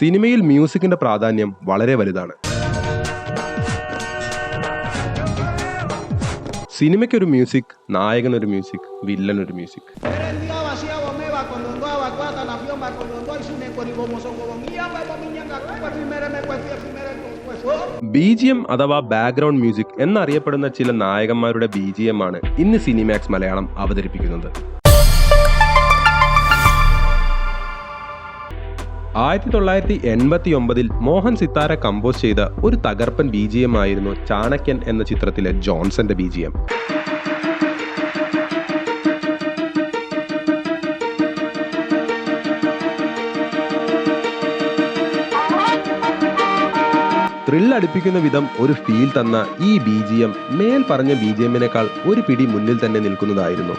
സിനിമയിൽ മ്യൂസിക്കിന്റെ പ്രാധാന്യം വളരെ വലുതാണ്. സിനിമയ്ക്കൊരു മ്യൂസിക് നായകനൊരു മ്യൂസിക് വില്ലനൊരു മ്യൂസിക്. ബി ജി എം അഥവാ ബാക്ക്ഗ്രൗണ്ട് മ്യൂസിക് എന്നറിയപ്പെടുന്ന ചില നായകന്മാരുടെ ബി ജി എം ആണ് ഇന്ന് സിനിമാക്സ് മലയാളം അവതരിപ്പിക്കുന്നത്. ആയിരത്തി തൊള്ളായിരത്തി എൺപത്തി ഒമ്പതിൽ മോഹൻ സിത്താര കമ്പോസ് ചെയ്ത ഒരു തകർപ്പൻ ബി ജി എം ആയിരുന്നു ചാണക്യൻ എന്ന ചിത്രത്തിലെ ജോൺസന്റെ ബി ജി എം. ത്രില്ലടിപ്പിക്കുന്ന വിധം ഒരു ഫീൽ തന്ന ഈ ബി ജി എം മേൽ പറഞ്ഞ ബി ജി എമ്മിനേക്കാൾ ഒരു പിടി മുന്നിൽ തന്നെ നിൽക്കുന്നതായിരുന്നു.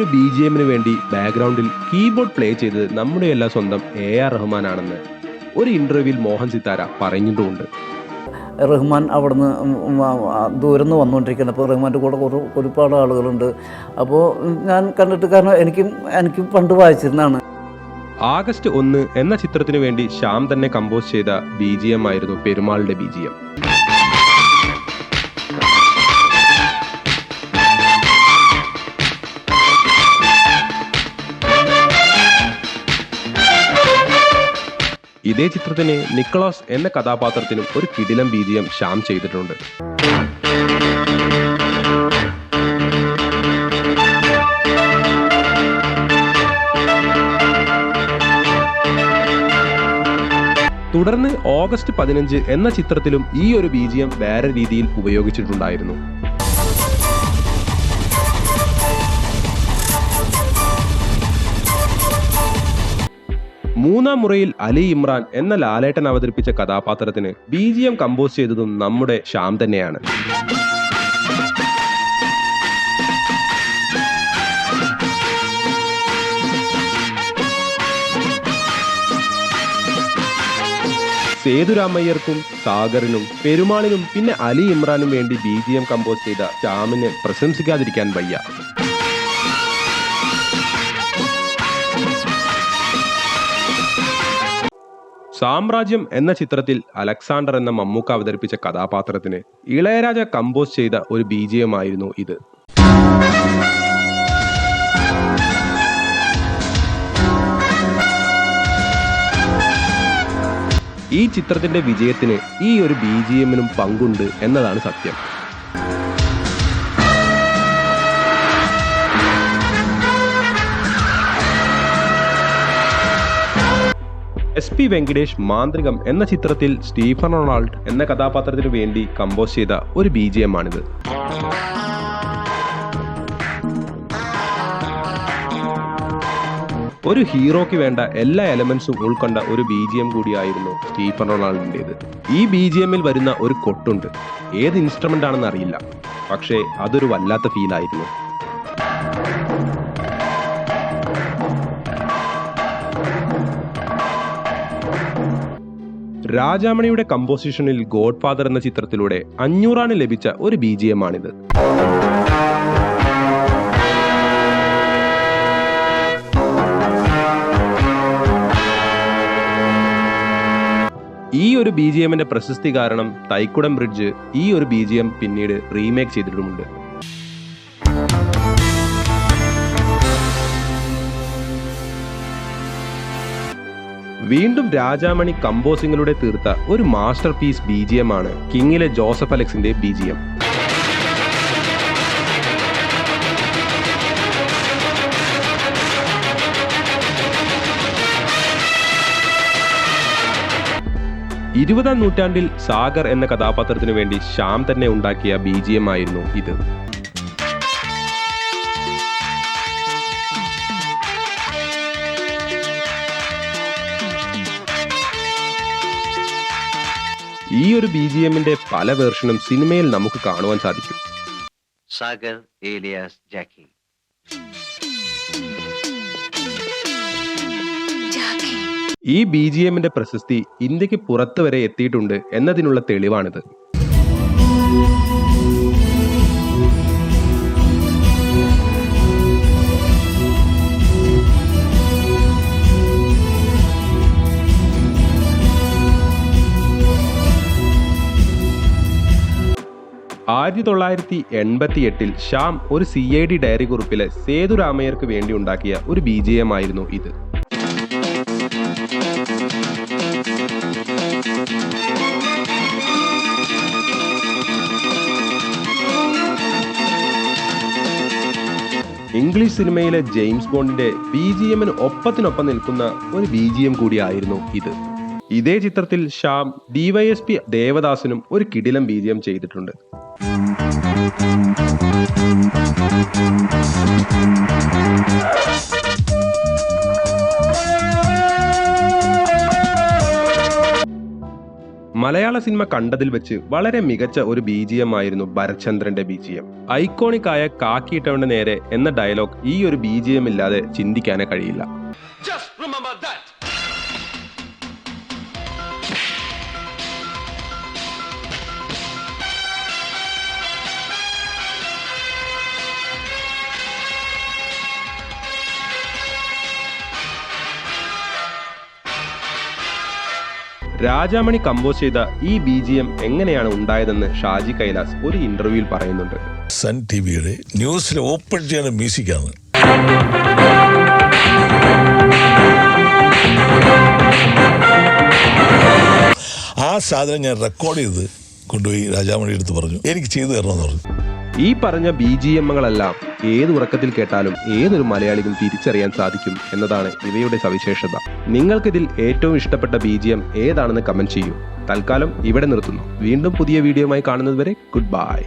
ഒരു ബി ജി എമ്മിന് വേണ്ടി ബാക്ക്ഗ്രൗണ്ടിൽ കീബോർഡ് പ്ലേ ചെയ്തത് നമ്മുടെ എല്ലാ സ്വന്തം എ ആർ റഹ്മാനാണെന്ന് ഒരു ഇന്റർവ്യൂവിൽ മോഹൻ സിത്താര പറഞ്ഞിട്ടുമുണ്ട് റഹ്മാൻ അവിടുന്ന് ദൂരം നിന്ന് വന്നുകൊണ്ടിരിക്കുന്നത് അപ്പോൾ റഹ്മാന്റെ കൂടെ ഒരു ഒരുപാട് ആളുകളുണ്ട്. അപ്പോൾ ഞാൻ കണ്ടിട്ട് കാരണം എനിക്കും എനിക്കും പണ്ട് വായിച്ചിരുന്നതാണ്. ആഗസ്റ്റ് ഒന്ന് എന്ന ചിത്രത്തിനു വേണ്ടി ശ്യാം തന്നെ കമ്പോസ് ചെയ്ത ബി ജി എം ആയിരുന്നു പെരുമാളുടെ ബി ജി എം ഇതേ ചിത്രത്തിന് നിക്കോളാസ് എന്ന കഥാപാത്രത്തിനും ഒരു കിടിലം ബീജിയം ശ്യാം ചെയ്തിട്ടുണ്ട്. തുടർന്ന് ഓഗസ്റ്റ് പതിനഞ്ച് എന്ന ചിത്രത്തിലും ഈ ഒരു ബീജിയം വേറെ രീതിയിൽ ഉപയോഗിച്ചിട്ടുണ്ടായിരുന്നു. മൂന്നാം മുറയിൽ അലി ഇമ്രാൻ എന്ന ലാലേട്ടൻ അവതരിപ്പിച്ച കഥാപാത്രത്തിന് ബി ജി എം കമ്പോസ് ചെയ്തതും നമ്മുടെ ശ്യാം തന്നെയാണ്. സേതുരാമയ്യർക്കും സാഗറിനും പെരുമാളിനും പിന്നെ അലി ഇമ്രാനും വേണ്ടി ബി ജി എം കമ്പോസ് ചെയ്ത ശ്യാമിനെ പ്രശംസിക്കാതിരിക്കാൻ വയ്യ. സാമ്രാജ്യം എന്ന ചിത്രത്തിൽ അലക്സാണ്ടർ എന്ന മമ്മൂക്ക അവതരിപ്പിച്ച കഥാപാത്രത്തിന് ഇളയരാജ കമ്പോസ് ചെയ്ത ഒരു ബി ജി എം ആയിരുന്നു ഇത്. ഈ ചിത്രത്തിന്റെ വിജയത്തിന് ഈ ഒരു ബി ജി എമ്മിനും പങ്കുണ്ട് എന്നതാണ് സത്യം. എസ് പി വെങ്കടേഷ് മാന്ത്രികം എന്ന ചിത്രത്തിൽ സ്റ്റീഫൻ റൊണാൾഡ് എന്ന കഥാപാത്രത്തിനു വേണ്ടി കമ്പോസ് ചെയ്ത ഒരു ബി ജി എം ആണിത്. ഒരു ഹീറോയ്ക്ക് വേണ്ട എല്ലാ എലമെന്റ്സും ഉൾക്കൊണ്ട ഒരു ബി ജി എം കൂടിയായിരുന്നു സ്റ്റീഫൻ റൊണാൾഡിന്റെത്. ഈ ബി ജി എമ്മിൽ വരുന്ന ഒരു കൊട്ടുണ്ട്. ഏത് ഇൻസ്ട്രുമെന്റ് ആണെന്ന് അറിയില്ല. പക്ഷേ അതൊരു വല്ലാത്ത ഫീൽ രാജാമണിയുടെ കമ്പോസിഷനിൽ ഗോഡ് ഫാദർ എന്ന ചിത്രത്തിലൂടെ അഞ്ഞൂറാണ് ലഭിച്ച ഒരു ബി ജി എം ആണിത് ഈ ഒരു ബി ജി എമ്മിന്റെ പ്രശസ്തി കാരണം തൈക്കുടം ബ്രിഡ്ജ് ഈ ഒരു ബി ജി എം പിന്നീട് റീമേക്ക് ചെയ്തിട്ടുമുണ്ട്. വീണ്ടും രാജാമണി കമ്പോസിങ്ങിലൂടെ തീർത്ത ഒരു masterpiece B G M ആണ്. കിങ്ങിലെ ജോസഫ് അലക്സിന്റെ ബി ജി എം. ഇരുപതാം നൂറ്റാണ്ടിൽ സാഗർ എന്ന കഥാപാത്രത്തിനു വേണ്ടി ശ്യാം തന്നെ ഉണ്ടാക്കിയ ബി ജി എം ആയിരുന്നു ഇത്. ഈ ഒരു ബി ജി എമ്മിന്റെ പല വേർഷനും സിനിമയിൽ നമുക്ക് കാണുവാൻ സാധിക്കും. സാഗർ ഏലിയാസ് ജാക്കി. ഈ ബി ജി എമ്മിന്റെ പ്രശസ്തി ഇന്ത്യയ്ക്ക് പുറത്തുവരെ എത്തിയിട്ടുണ്ട് എന്നതിനുള്ള തെളിവാണിത്. ആയിരത്തി തൊള്ളായിരത്തി എൺപത്തി എട്ടിൽ ഷ്യാം ഒരു സി ഐ ഡി ഡയറി കുറിപ്പിലെ സേതു രാമയ്യർക്ക് വേണ്ടി ഉണ്ടാക്കിയ ഒരു ബി ജി എം ആയിരുന്നു ഇത്. ഇംഗ്ലീഷ് സിനിമയിലെ ജെയിംസ് ബോണ്ടിന്റെ ബി ജി എമ്മിന് ഒപ്പത്തിനൊപ്പം നിൽക്കുന്ന ഒരു ബി ജി എം കൂടിയായിരുന്നു ഇത്. ഇതേ ചിത്രത്തിൽ ശ്യാം ഡിവൈഎസ്പി ദേവദാസിനും ഒരു കിടിലം ബീജം ചെയ്തിട്ടുണ്ട്. മലയാള സിനിമ കണ്ടതിൽ വെച്ച് വളരെ മികച്ച ഒരു ബി ജി എം ആയിരുന്നു ഭരചന്ദ്രന്റെ ബി ജി എം ഐക്കോണിക് ആയ കാക്കിയിട്ടവന്റെ നേരെ എന്ന ഡയലോഗ് ഈ ഒരു ബി ജി എം ഇല്ലാതെ ചിന്തിക്കാനേ കഴിയില്ല രാജാമണി കമ്പോസ് ചെയ്ത ഈ ബി ജി എം എങ്ങനെയാണ് ഉണ്ടായതെന്ന് ഷാജി കൈലാസ് ഒരു ഇന്റർവ്യൂവിൽ പറയുന്നുണ്ട്. സൺ ടി വിയുടെ ന്യൂസിൽ ഓപ്പൺ ചെയ്യുന്ന മ്യൂസിക്കാണ്. സാധനം ഞാൻ റെക്കോർഡ് ചെയ്ത് കൊണ്ടുപോയി രാജാമണി എടുത്ത് പറഞ്ഞു. എനിക്ക് ചെയ്തു തരണമെന്ന് പറഞ്ഞു. ഈ പറഞ്ഞ ബി ജി എമ്മുകളെല്ലാം ഏത് ഉറക്കത്തിൽ കേട്ടാലും ഏതൊരു മലയാളിക്കും തിരിച്ചറിയാൻ സാധിക്കും എന്നതാണ് ഇവയുടെ സവിശേഷത. നിങ്ങൾക്കിതിൽ ഏറ്റവും ഇഷ്ടപ്പെട്ട ബി ജി എം ഏതാണെന്ന് കമന്റ് ചെയ്യൂ. തൽക്കാലം ഇവിടെ നിർത്തുന്നു. വീണ്ടും പുതിയ വീഡിയോയുമായി കാണുന്നതുവരെ ഗുഡ് ബൈ